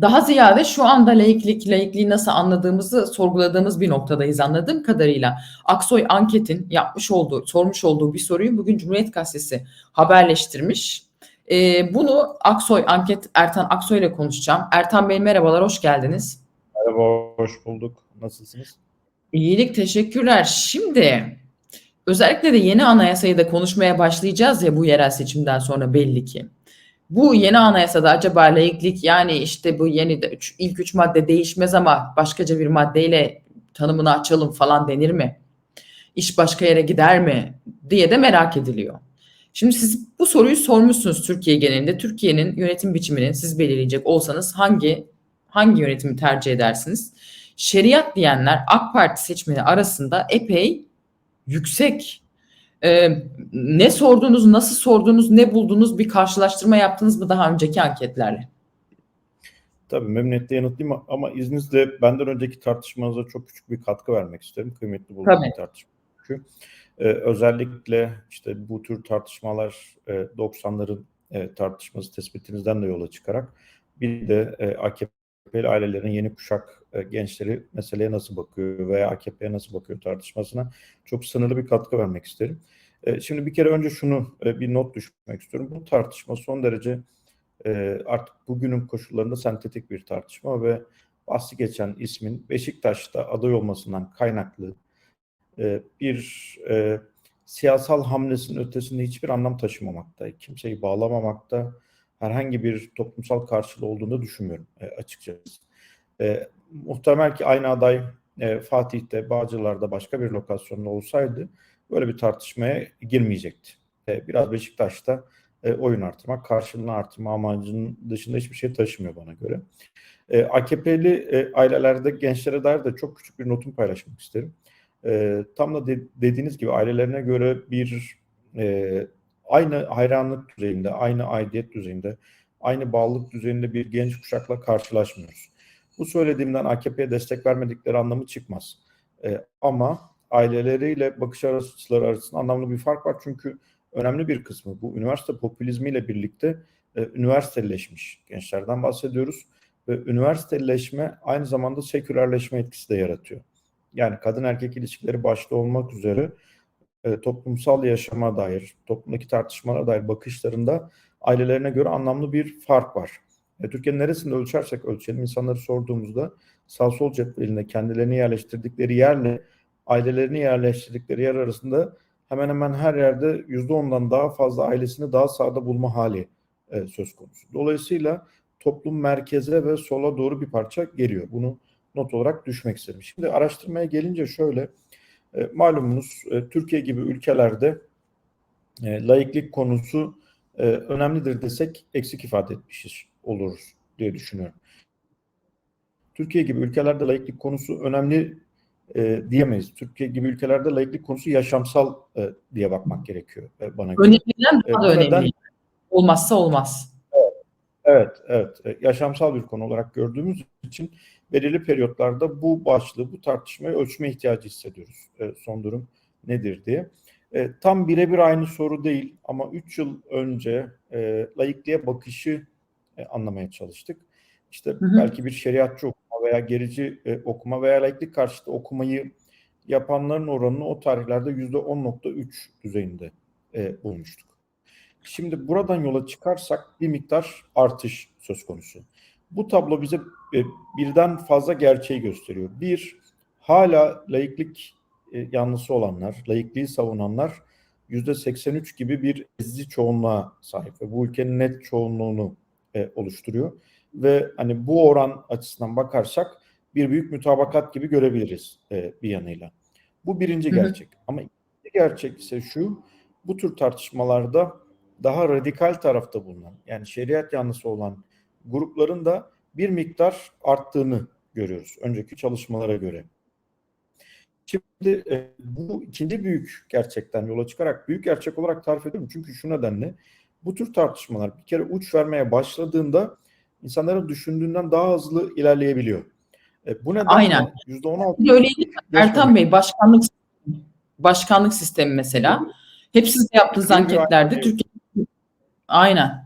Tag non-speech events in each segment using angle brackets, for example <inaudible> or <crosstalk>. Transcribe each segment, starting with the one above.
Daha ziyade şu anda laiklik, laikliği nasıl anladığımızı sorguladığımız bir noktadayız anladığım kadarıyla. Aksoy Anket'in yapmış olduğu, sormuş olduğu bir soruyu bugün Cumhuriyet Gazetesi haberleştirmiş. Ee, bunu Aksoy Anket, Ertan Aksoy ile konuşacağım. Ertan Bey merhabalar, hoş geldiniz. Merhaba, hoş bulduk. Nasılsınız? İyilik, teşekkürler. Şimdi özellikle de yeni anayasayı da konuşmaya başlayacağız ya bu yerel seçimden sonra belli ki. Bu yeni anayasada acaba laiklik yani işte bu yeni de üç, ilk üç madde değişmez ama başkaca bir maddeyle tanımını açalım falan denir mi? İş başka yere gider mi diye de merak ediliyor. Şimdi siz bu soruyu sormuşsunuz Türkiye genelinde. Türkiye'nin yönetim biçimini siz belirleyecek olsanız hangi hangi yönetimi tercih edersiniz? Şeriat diyenler AK Parti seçmeni arasında epey yüksek. Ee, ne sordunuz, nasıl sordunuz, ne buldunuz bir karşılaştırma yaptınız mı daha önceki anketlerle? Tabii memnuniyetle yanıtlayayım ama izninizle benden önceki tartışmanıza çok küçük bir katkı vermek isterim. Kıymetli bulduğum Tabii. tartışma. Çünkü e, özellikle işte bu tür tartışmalar e, 90'ların e, tartışması tespitinizden de yola çıkarak bir de e, AKP'li ailelerin yeni kuşak e, gençleri meseleye nasıl bakıyor veya AKP'ye nasıl bakıyor tartışmasına çok sınırlı bir katkı vermek isterim. E, şimdi bir kere önce şunu e, bir not düşmek istiyorum. Bu tartışma son derece artık bugünün koşullarında sentetik bir tartışma ve bahsi geçen ismin Beşiktaş'ta aday olmasından kaynaklı bir siyasal hamlesinin ötesinde hiçbir anlam taşımamakta, kimseyi bağlamamakta, herhangi bir toplumsal karşılığı olduğunu düşünmüyorum açıkçası. Muhtemel ki aynı aday e, Fatih'te, Bağcılar'da başka bir lokasyonda olsaydı böyle bir tartışmaya girmeyecekti. E, biraz Beşiktaş'ta e, oyun artırmak, karşılığını artırma amacının dışında hiçbir şey taşımıyor bana göre. E, AKP'li e, ailelerde gençlere dair de çok küçük bir notum paylaşmak isterim. E, tam da de, dediğiniz gibi ailelerine göre bir e, aynı hayranlık düzeyinde, aynı aidiyet düzeyinde, aynı bağlılık düzeyinde bir genç kuşakla karşılaşmıyoruz. Bu söylediğimden AKP'ye destek vermedikleri anlamı çıkmaz. E, ama aileleriyle bakış açıları arasında anlamlı bir fark var. Çünkü önemli bir kısmı bu üniversite popülizmiyle birlikte e, üniversiteleşmiş gençlerden bahsediyoruz. Ve üniversiteleşme aynı zamanda sekülerleşme etkisi de yaratıyor. Yani kadın erkek ilişkileri başta olmak üzere e, toplumsal yaşama dair, toplumdaki tartışmalara dair bakışlarında ailelerine göre anlamlı bir fark var. E, Türkiye'nin neresinde ölçersek ölçelim insanları sorduğumuzda sağ sol cetvelinde kendilerini yerleştirdikleri yerle ailelerini yerleştirdikleri yer arasında hemen hemen her yerde %10'dan daha fazla ailesini daha sağda bulma hali e, söz konusu. Dolayısıyla toplum merkeze ve sola doğru bir parça geliyor. Bunu not olarak düşmek isterim. Şimdi araştırmaya gelince şöyle, e, malumunuz e, Türkiye gibi ülkelerde e, laiklik konusu e, önemlidir desek eksik ifade etmişiz oluruz diye düşünüyorum. Türkiye gibi ülkelerde laiklik konusu önemli e, diyemeyiz. Türkiye gibi ülkelerde laiklik konusu yaşamsal e, diye bakmak gerekiyor e, bana göre. Önemliden daha da E, önemli. neden- Olmazsa olmaz. Evet, evet. E, Yaşamsal bir konu olarak gördüğümüz için belirli periyotlarda bu başlığı, bu tartışmayı ölçme ihtiyacı hissediyoruz. E, son durum nedir diye. E, tam birebir aynı soru değil ama 3 yıl önce e, laikliğe bakışı e, anlamaya çalıştık. İşte Hı hı. belki bir şeriatçı okuma veya gerici e, okuma veya laiklik karşıtı okumayı yapanların oranını o tarihlerde %10.3 düzeyinde e, bulmuştuk. Şimdi buradan yola çıkarsak bir miktar artış söz konusu. Bu tablo bize e, birden fazla gerçeği gösteriyor. Bir, hala laiklik e, yanlısı olanlar, laikliği savunanlar %83 gibi bir ezici çoğunluğa sahip ve bu ülkenin net çoğunluğunu e, oluşturuyor. Ve hani bu oran açısından bakarsak bir büyük mütabakat gibi görebiliriz e, bir yanıyla. Bu birinci Hı hı. gerçek. Ama ikinci gerçek ise şu, bu tür tartışmalarda daha radikal tarafta bulunan yani şeriat yanlısı olan grupların da bir miktar arttığını görüyoruz önceki çalışmalara göre. Şimdi e, bu ikinci büyük gerçekten yola çıkarak büyük gerçek olarak tarif ediyorum. Çünkü şu nedenle bu tür tartışmalar bir kere uç vermeye başladığında insanların düşündüğünden daha hızlı ilerleyebiliyor. E, bu nedenle Aynen. %16 Bir de öyleydi Ertan Bey başkanlık başkanlık sistemi mesela. Hep siz de yaptığınız Türkiye anketlerde Türkiye Aynen.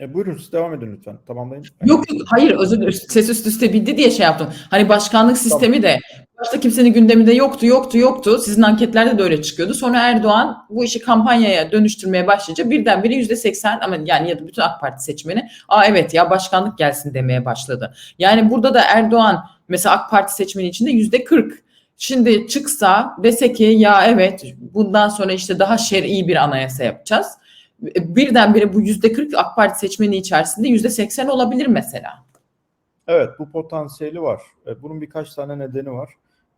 E, buyurun siz devam edin lütfen. Tamamlayın. Yok yok hayır özür dilerim ses üst üste bindi diye şey yaptım. Hani başkanlık sistemi de başta kimsenin gündeminde yoktu yoktu yoktu. Sizin anketlerde de öyle çıkıyordu. Sonra Erdoğan bu işi kampanyaya dönüştürmeye başlayınca birdenbire yüzde seksen ama yani ya da bütün AK Parti seçmeni aa evet ya başkanlık gelsin demeye başladı. Yani burada da Erdoğan mesela AK Parti seçmeni içinde yüzde kırk. Şimdi çıksa dese ki ya evet bundan sonra işte daha şer'i bir anayasa yapacağız. Birdenbire bu yüzde kırk AK Parti seçmeni içerisinde yüzde seksen olabilir mesela. Evet bu potansiyeli var. E, Bunun birkaç tane nedeni var.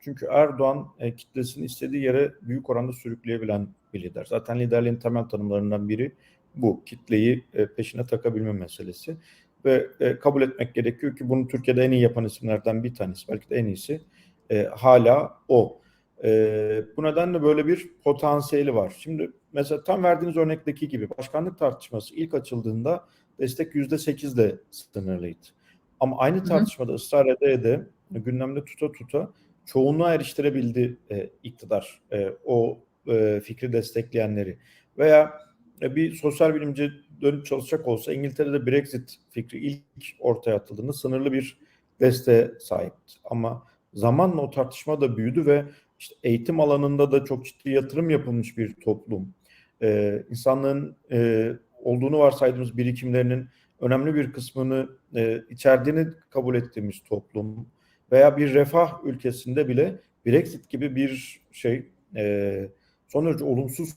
Çünkü Erdoğan e, kitlesini istediği yere büyük oranda sürükleyebilen bir lider. Zaten liderliğin temel tanımlarından biri bu. Kitleyi e, peşine takabilme meselesi. Ve e, kabul etmek gerekiyor ki bunu Türkiye'de en iyi yapan isimlerden bir tanesi. Belki de en iyisi. E, hala o. E, bu nedenle böyle bir potansiyeli var. Şimdi mesela tam verdiğiniz örnekteki gibi başkanlık tartışması ilk açıldığında destek %8 de sınırlıydı. Ama aynı tartışmada ısrar ede ede gündemde tuta tuta çoğunluğa eriştirebildi e, iktidar e, o e, fikri destekleyenleri. Veya e, bir sosyal bilimci dönüp çalışacak olsa İngiltere'de Brexit fikri ilk ortaya atıldığında sınırlı bir desteğe sahipti. Ama zamanla o tartışma da büyüdü ve işte eğitim alanında da çok ciddi yatırım yapılmış bir toplum. E, insanlığın e, olduğunu varsaydığımız birikimlerinin önemli bir kısmını e, içerdiğini kabul ettiğimiz toplum veya bir refah ülkesinde bile Brexit gibi bir şey e, son derece olumsuz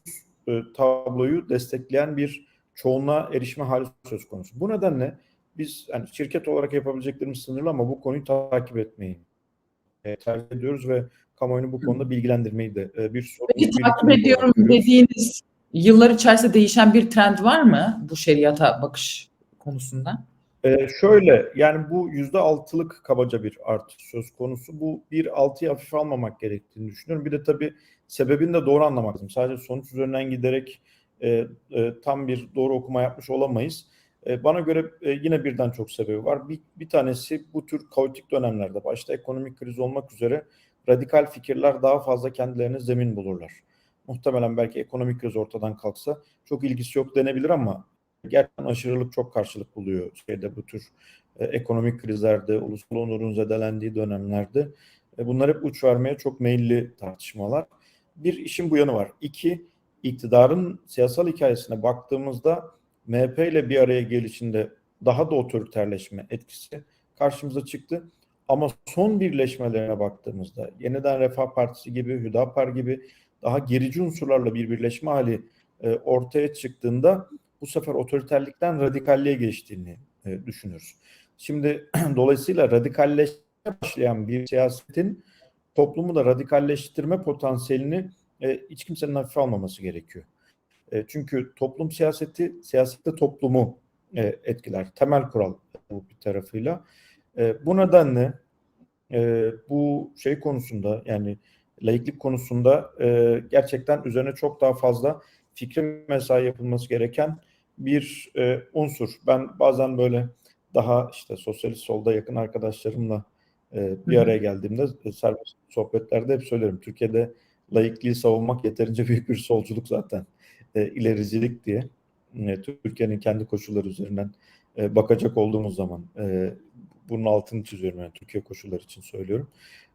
e, tabloyu destekleyen bir çoğunluğa erişme hali söz konusu. Bu nedenle biz yani şirket olarak yapabileceklerimiz sınırlı ama bu konuyu takip etmeyi e, tercih ediyoruz ve kamuoyunu bu konuda bilgilendirmeyi de e, bir sorun. Peki bir takip ediyorum dediğiniz yıllar içerisinde değişen bir trend var mı bu şeriata bakış konusunda? Ee, şöyle yani bu yüzde altılık kabaca bir artış söz konusu. Bu bir altıyı hafife almamak gerektiğini düşünüyorum. Bir de tabii sebebini de doğru anlamak lazım. Sadece sonuç üzerinden giderek e, e, tam bir doğru okuma yapmış olamayız. E, bana göre e, yine birden çok sebebi var. Bir, bir tanesi bu tür kaotik dönemlerde başta ekonomik kriz olmak üzere radikal fikirler daha fazla kendilerine zemin bulurlar. Muhtemelen belki ekonomik kriz ortadan kalksa çok ilgisi yok denebilir ama gerçekten aşırılık çok karşılık buluyor şeyde bu tür e, ekonomik krizlerde, ulusal onurun zedelendiği dönemlerde. E, bunlar hep uç vermeye çok meyilli tartışmalar. Bir işin bu yanı var. İki, iktidarın siyasal hikayesine baktığımızda MHP ile bir araya gelişinde daha da otoriterleşme etkisi karşımıza çıktı. Ama son birleşmelerine baktığımızda yeniden Refah Partisi gibi, Hüdapar gibi daha gerici unsurlarla bir birleşme hali e, ortaya çıktığında bu sefer otoriterlikten radikalliğe geçtiğini e, düşünürüz. Şimdi <clears throat> dolayısıyla radikalleşmeye başlayan bir siyasetin toplumu da radikalleştirme potansiyelini e, hiç kimsenin hafife almaması gerekiyor. E, çünkü toplum siyaseti, siyasette toplumu e, etkiler. Temel kural bu bir tarafıyla. E, bu nedenle e, bu şey konusunda yani laiklik konusunda e, gerçekten üzerine çok daha fazla fikri mesai yapılması gereken bir e, unsur. Ben bazen böyle daha işte sosyalist solda yakın arkadaşlarımla e, bir araya geldiğimde e, serbest sohbetlerde hep söylerim. Türkiye'de laikliği savunmak yeterince <laughs> büyük bir solculuk zaten. E, ilericilik diye. E, Türkiye'nin kendi koşulları üzerinden e, bakacak olduğumuz zaman e, bunun altını çiziyorum yani Türkiye koşulları için söylüyorum.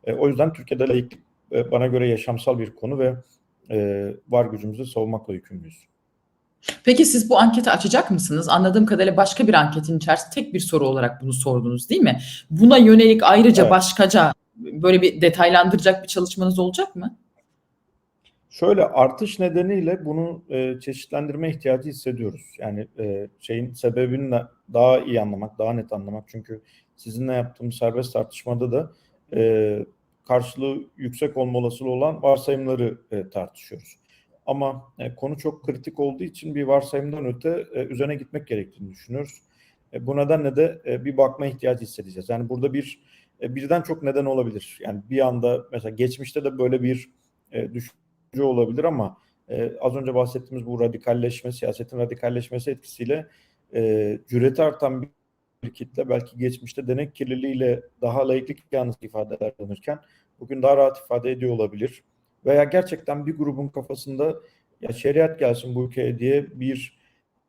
E, o yüzden Türkiye'de laiklik e, bana göre yaşamsal bir konu ve e, var gücümüzü savunmakla yükümlüyüz. Peki siz bu anketi açacak mısınız? Anladığım kadarıyla başka bir anketin içerisinde tek bir soru olarak bunu sordunuz değil mi? Buna yönelik ayrıca Evet. başkaca böyle bir detaylandıracak bir çalışmanız olacak mı? Şöyle artış nedeniyle bunu e, çeşitlendirme ihtiyacı hissediyoruz. Yani e, şeyin sebebini de daha iyi anlamak, daha net anlamak. Çünkü sizinle yaptığımız serbest tartışmada da e, karşılığı yüksek olma olasılığı olan varsayımları e, tartışıyoruz. Ama e, konu çok kritik olduğu için bir varsayımdan öte e, üzerine gitmek gerektiğini düşünüyoruz. E, bu nedenle de e, bir bakma ihtiyacı hissedeceğiz. Yani burada bir e, birden çok neden olabilir. Yani bir anda mesela geçmişte de böyle bir e, düşünce olabilir ama e, az önce bahsettiğimiz bu radikalleşme, siyasetin radikalleşmesi etkisiyle e, cüreti artan bir kitle belki geçmişte denek kirliliğiyle daha laiklik yalnız ifadeler kullanırken bugün daha rahat ifade ediyor olabilir. Veya gerçekten bir grubun kafasında ya şeriat gelsin bu ülkeye diye bir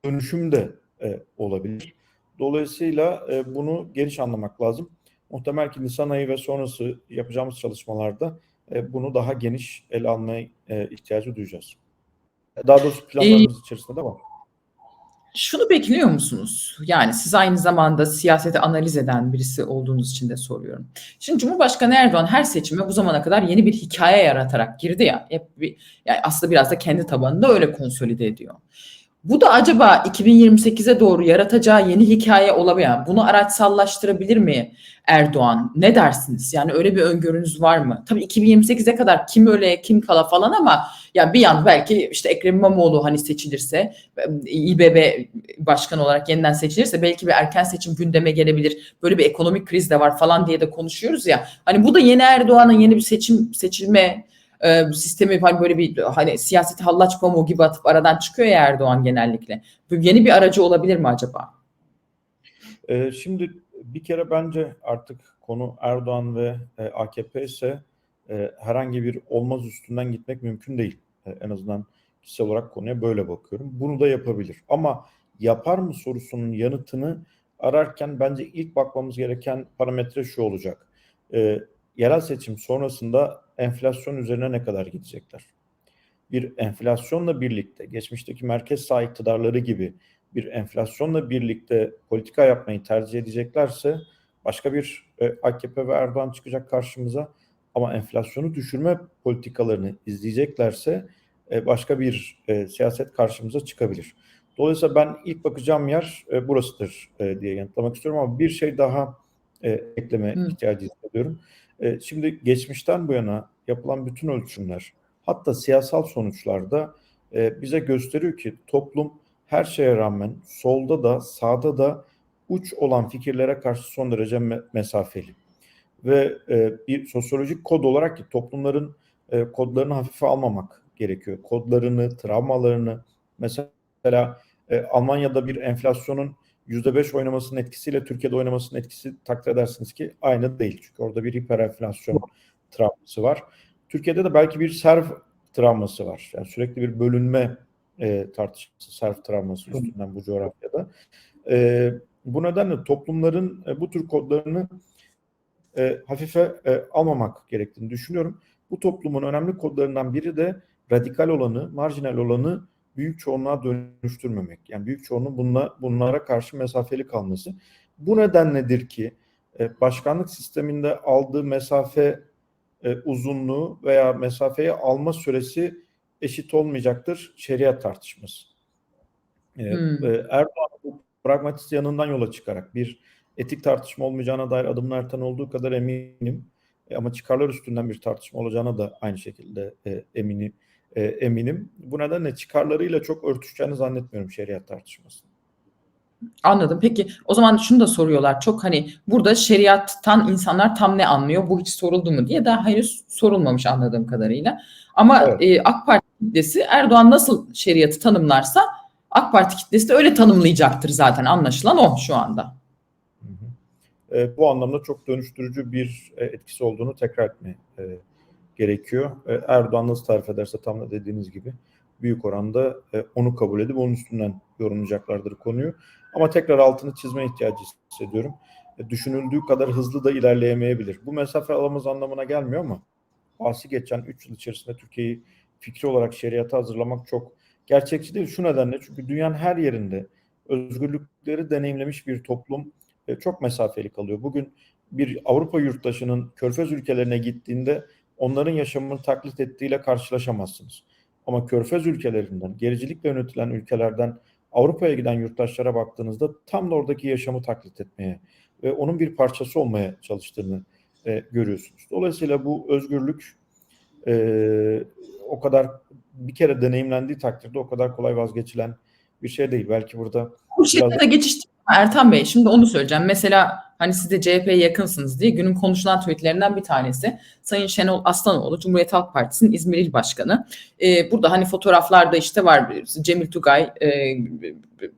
dönüşüm de e, olabilir. Dolayısıyla e, bunu geniş anlamak lazım. Muhtemel ki Nisan ayı ve sonrası yapacağımız çalışmalarda e, bunu daha geniş ele almaya e, ihtiyacı duyacağız. Daha doğrusu planlarımız içerisinde de var. Şunu bekliyor musunuz? Yani siz aynı zamanda siyaseti analiz eden birisi olduğunuz için de soruyorum. Şimdi Cumhurbaşkanı Erdoğan her seçime bu zamana kadar yeni bir hikaye yaratarak girdi ya. Hep bir, yani aslında biraz da kendi tabanında öyle konsolide ediyor. Bu da acaba 2028'e doğru yaratacağı yeni hikaye olabilir. Yani bunu araçsallaştırabilir mi Erdoğan? Ne dersiniz? Yani öyle bir öngörünüz var mı? Tabii 2028'e kadar kim öyle kim kala falan ama yani bir yan belki işte Ekrem İmamoğlu hani seçilirse İBB başkan olarak yeniden seçilirse belki bir erken seçim gündeme gelebilir. Böyle bir ekonomik kriz de var falan diye de konuşuyoruz ya. Hani bu da yeni Erdoğan'ın yeni bir seçim seçilme e, sistemi hani böyle bir hani siyaseti hallaç pamuğu gibi atıp aradan çıkıyor ya Erdoğan genellikle. Bu yeni bir aracı olabilir mi acaba? Ee, şimdi bir kere bence artık konu Erdoğan ve e, AKP ise e, herhangi bir olmaz üstünden gitmek mümkün değil. E, en azından kişisel olarak konuya böyle bakıyorum. Bunu da yapabilir. Ama yapar mı sorusunun yanıtını ararken bence ilk bakmamız gereken parametre şu olacak. E, yerel seçim sonrasında enflasyon üzerine ne kadar gidecekler? Bir enflasyonla birlikte geçmişteki merkez sağ iktidarları gibi bir enflasyonla birlikte politika yapmayı tercih edeceklerse başka bir e, AKP ve Erdoğan çıkacak karşımıza ama enflasyonu düşürme politikalarını izleyeceklerse e, başka bir e, siyaset karşımıza çıkabilir. Dolayısıyla ben ilk bakacağım yer e, burasıdır e, diye yanıtlamak istiyorum ama bir şey daha e, ekleme Hı. ihtiyacı hissediyorum. E, şimdi geçmişten bu yana yapılan bütün ölçümler hatta siyasal sonuçlarda e, bize gösteriyor ki toplum her şeye rağmen solda da sağda da uç olan fikirlere karşı son derece me- mesafeli. Ve e, bir sosyolojik kod olarak ki toplumların kodlarını hafife almamak gerekiyor. Kodlarını, travmalarını mesela Almanya'da bir enflasyonun %5 oynamasının etkisiyle Türkiye'de oynamasının etkisi takdir edersiniz ki aynı değil. Çünkü orada bir hiperenflasyon travması var. Türkiye'de de belki bir serv travması var. Yani sürekli bir bölünme e, tartışması, serv travması üstünden bu coğrafyada. E, bu nedenle toplumların e, bu tür kodlarını e, hafife e, almamak gerektiğini düşünüyorum. Bu toplumun önemli kodlarından biri de radikal olanı, marjinal olanı büyük çoğunluğa dönüştürmemek. Yani büyük çoğunluğun bunla, bunlara karşı mesafeli kalması. Bu nedenledir ki e, başkanlık sisteminde aldığı mesafe e, uzunluğu veya mesafeyi alma süresi eşit olmayacaktır şeriat tartışması. E, Hmm. e, Erdoğan bu pragmatist yanından yola çıkarak bir etik tartışma olmayacağına dair adımın erken olduğu kadar eminim. E, ama çıkarlar üstünden bir tartışma olacağına da aynı şekilde e, eminim. E, eminim. Bu nedenle çıkarlarıyla çok örtüşeceğini zannetmiyorum şeriat tartışması. Anladım. Peki o zaman şunu da soruyorlar. Çok hani burada şeriattan insanlar tam ne anlıyor? Bu hiç soruldu mu diye daha henüz sorulmamış anladığım kadarıyla. Ama Evet. e, AK Parti kitlesi Erdoğan nasıl şeriatı tanımlarsa AK Parti kitlesi de öyle tanımlayacaktır zaten. Anlaşılan o şu anda. Hı hı. E, bu anlamda çok dönüştürücü bir e, etkisi olduğunu tekrar etme e, gerekiyor. E, Erdoğan nasıl tarif ederse tam da dediğiniz gibi büyük oranda e, onu kabul edip onun üstünden yorumlayacaklardır konuyu. Ama tekrar altını çizme ihtiyacı hissediyorum. E, düşünüldüğü kadar hızlı da ilerleyemeyebilir. Bu mesafe alamaz anlamına gelmiyor ama bahsi geçen 3 yıl içerisinde Türkiye'yi fikri olarak şeriata hazırlamak çok gerçekçi değil. Şu nedenle çünkü dünyanın her yerinde özgürlükleri deneyimlemiş bir toplum e, çok mesafeli kalıyor. Bugün bir Avrupa yurttaşının Körfez ülkelerine gittiğinde onların yaşamını taklit ettiğiyle karşılaşamazsınız. Ama Körfez ülkelerinden, gericilikle yönetilen ülkelerden Avrupa'ya giden yurttaşlara baktığınızda tam da oradaki yaşamı taklit etmeye ve onun bir parçası olmaya çalıştığını e, görüyorsunuz. Dolayısıyla bu özgürlük e, o kadar bir kere deneyimlendiği takdirde o kadar kolay vazgeçilen bir şey değil. Belki burada Bu şekilde Biraz- geçiştirme Ertan Bey. Şimdi onu söyleyeceğim. Mesela hani siz de CHP'ye yakınsınız diye günün konuşulan tweetlerinden bir tanesi. Sayın Şenol Aslanoğlu Cumhuriyet Halk Partisi'nin İzmir İl Başkanı. Ee, burada hani fotoğraflarda işte var Cemil Tugay e,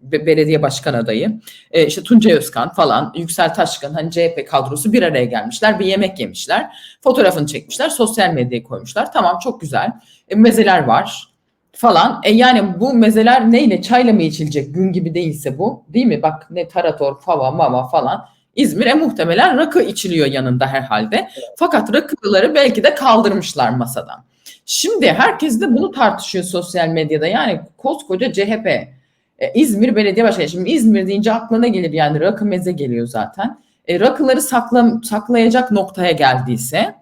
be- belediye başkan adayı. E, işte Tuncay Özkan falan, Yüksel Taşkın hani CHP kadrosu bir araya gelmişler. Bir yemek yemişler. Fotoğrafını çekmişler. Sosyal medyaya koymuşlar. Tamam çok güzel. E, mezeler var. falan. E yani bu mezeler neyle? Çayla mı içilecek? Gün gibi değilse bu. Değil mi? Bak ne tarator, fava, mama falan. İzmir'e muhtemelen rakı içiliyor yanında herhalde. Fakat rakıları belki de kaldırmışlar masadan. Şimdi herkes de bunu tartışıyor sosyal medyada. Yani koskoca CHP, e, İzmir Belediye Başkanı. Şimdi İzmir deyince aklına gelir yani rakı meze geliyor zaten. E, rakıları sakla, saklayacak noktaya geldiyse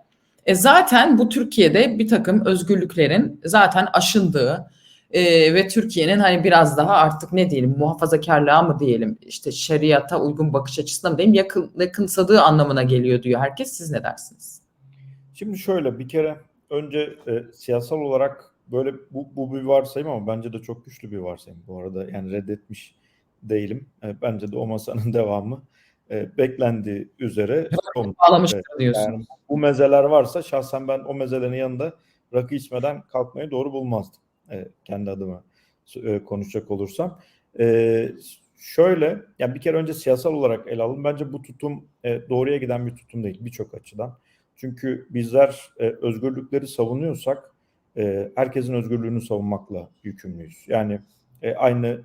e, zaten bu Türkiye'de bir takım özgürlüklerin zaten aşındığı e, ve Türkiye'nin hani biraz daha artık ne diyelim muhafazakarlığa mı diyelim işte şeriata uygun bakış açısına mı diyelim yakın, yakınsadığı anlamına geliyor diyor herkes. Siz ne dersiniz? Şimdi şöyle bir kere önce e, siyasal olarak böyle bu, bu bir varsayım ama bence de çok güçlü bir varsayım bu arada. Yani reddetmiş değilim. E, bence de o masanın <laughs> devamı e, beklendiği üzere. Bağlamış diyorsun. Yani bu mezeler varsa şahsen ben o mezelerin yanında rakı içmeden kalkmayı doğru bulmazdım. E, kendi adıma e, konuşacak olursam. E, şöyle, yani bir kere önce siyasal olarak ele alalım. Bence bu tutum doğruya giden bir tutum değil birçok açıdan. Çünkü bizler özgürlükleri savunuyorsak herkesin özgürlüğünü savunmakla yükümlüyüz. Yani aynı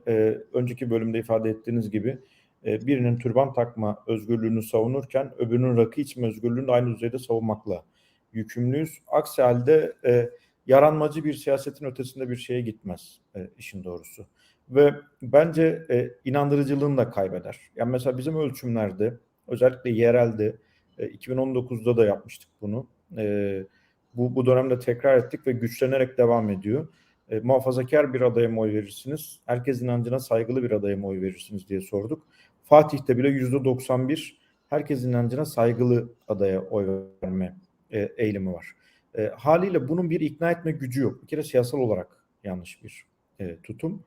önceki bölümde ifade ettiğiniz gibi birinin türban takma özgürlüğünü savunurken öbürünün rakı içme özgürlüğünü aynı düzeyde savunmakla yükümlüyüz. Aksi halde e, yaranmacı bir siyasetin ötesinde bir şeye gitmez e, işin doğrusu. Ve bence e, inandırıcılığını da kaybeder. Yani mesela bizim ölçümlerde özellikle yerelde e, 2019'da da yapmıştık bunu. E, bu, bu dönemde tekrar ettik ve güçlenerek devam ediyor. E, muhafazakar bir adaya mı oy verirsiniz? Herkes inancına saygılı bir adaya mı oy verirsiniz diye sorduk. Fatih'te bile yüzde 91 herkes inancına saygılı adaya oy verme e, eğilimi var. E, haliyle bunun bir ikna etme gücü yok. Bir kere siyasal olarak yanlış bir e, tutum.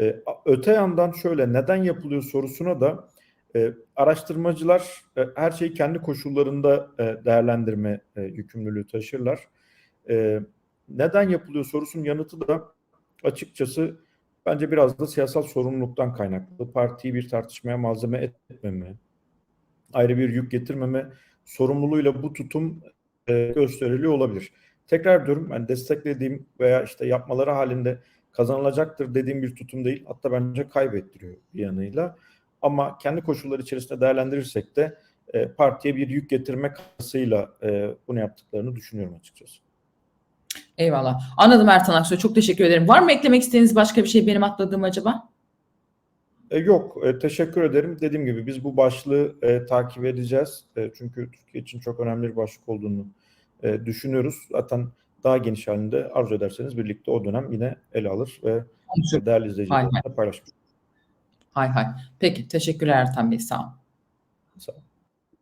E, öte yandan şöyle neden yapılıyor sorusuna da e, araştırmacılar e, her şeyi kendi koşullarında e, değerlendirme e, yükümlülüğü taşırlar. E, neden yapılıyor sorusunun yanıtı da açıkçası bence biraz da siyasal sorumluluktan kaynaklı. Partiyi bir tartışmaya malzeme etmeme, ayrı bir yük getirmeme sorumluluğuyla bu tutum e, gösteriliyor olabilir. Tekrar diyorum ben desteklediğim veya işte yapmaları halinde kazanılacaktır dediğim bir tutum değil. Hatta bence kaybettiriyor bir yanıyla. Ama kendi koşulları içerisinde değerlendirirsek de e, partiye bir yük getirme kasıyla e, bunu yaptıklarını düşünüyorum açıkçası. Eyvallah. Anladım Ertan Aksoy. Çok teşekkür ederim. Var mı eklemek istediğiniz başka bir şey benim atladığım acaba? E, yok, e, teşekkür ederim. Dediğim gibi biz bu başlığı e, takip edeceğiz. E, çünkü Türkiye için çok önemli bir başlık olduğunu e, düşünüyoruz. Zaten daha geniş halinde arzu ederseniz birlikte o dönem yine ele alır ve Konuşuruz. değerli izleyicilerle paylaşırız. Hay hay. Peki teşekkürler Ertan Bey. Sağ olun. Sağ olun.